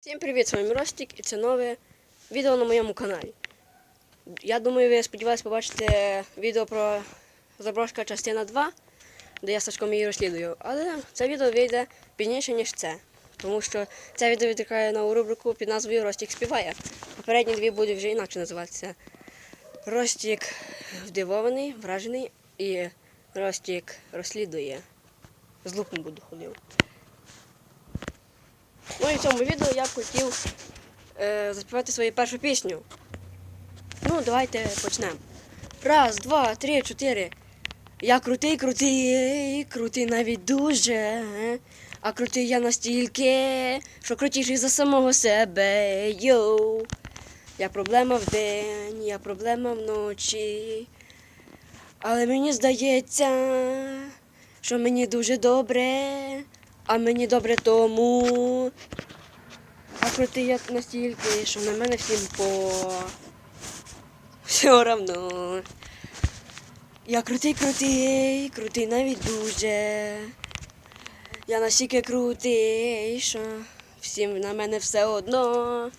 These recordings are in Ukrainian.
Всім привіт, з вами Ростик і це нове відео на моєму каналі. Я думаю, ви сподіваюся побачите відео про заброшка частина 2, де я Сашком її розслідую. Але це відео вийде пізніше, ніж це. Тому що це відео відрікає нову рубрику під назвою Ростик співає. Попередні дві будуть вже інакше називатися. Ростик вдивований, вражений і Ростик розслідує. З луком буду ходив. Ну і в цьому відео я б хотів е, заспівати свою першу пісню. Ну, давайте почнемо. Раз, два, три, чотири. Я крутий, крутий, крутий навіть дуже. А крутий я настільки, що крутіший за самого себе. Йоу. Я проблема вдень, я проблема вночі. Але мені здається, що мені дуже добре, а мені добре тому. А крутий я настільки, що на мене всім по все равно. Я крутий, крутий, крутий навіть дуже. Я настільки крутий, що всім на мене все одно.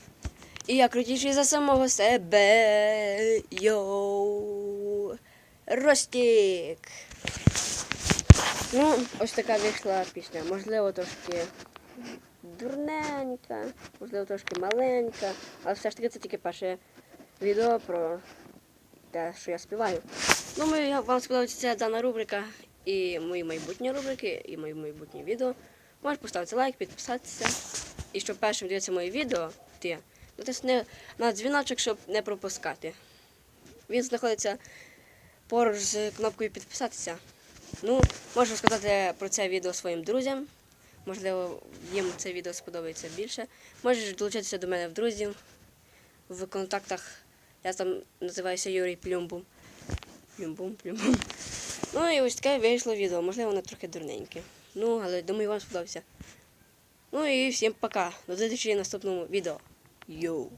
І я крутіший за самого себе. Йоу. Ростік. Ну, ось така вийшла пісня. Можливо, трошки дурненька, можливо, трошки маленька, але все ж таки це тільки перше відео про те, що я співаю. Думаю, я- вам сподобається дана рубрика і мої майбутні рубрики, і мої майбутні відео. Можеш поставити лайк, підписатися. І щоб першим дивитися моє відео, ти натисни на дзвіночок, щоб не пропускати. Він знаходиться поруч з кнопкою підписатися. Ну, можу сказати про це відео своїм друзям. Можливо, їм це відео сподобається більше. Можеш долучитися до мене в друзі в контактах. Я там називаюся Юрій Плюмбум. Плюмбум, плюмбум. Ну і ось таке вийшло відео. Можливо, воно трохи дурненьке. Ну, але думаю, вам сподобається. Ну і всім пока. До зустрічі в наступному відео. Йоу!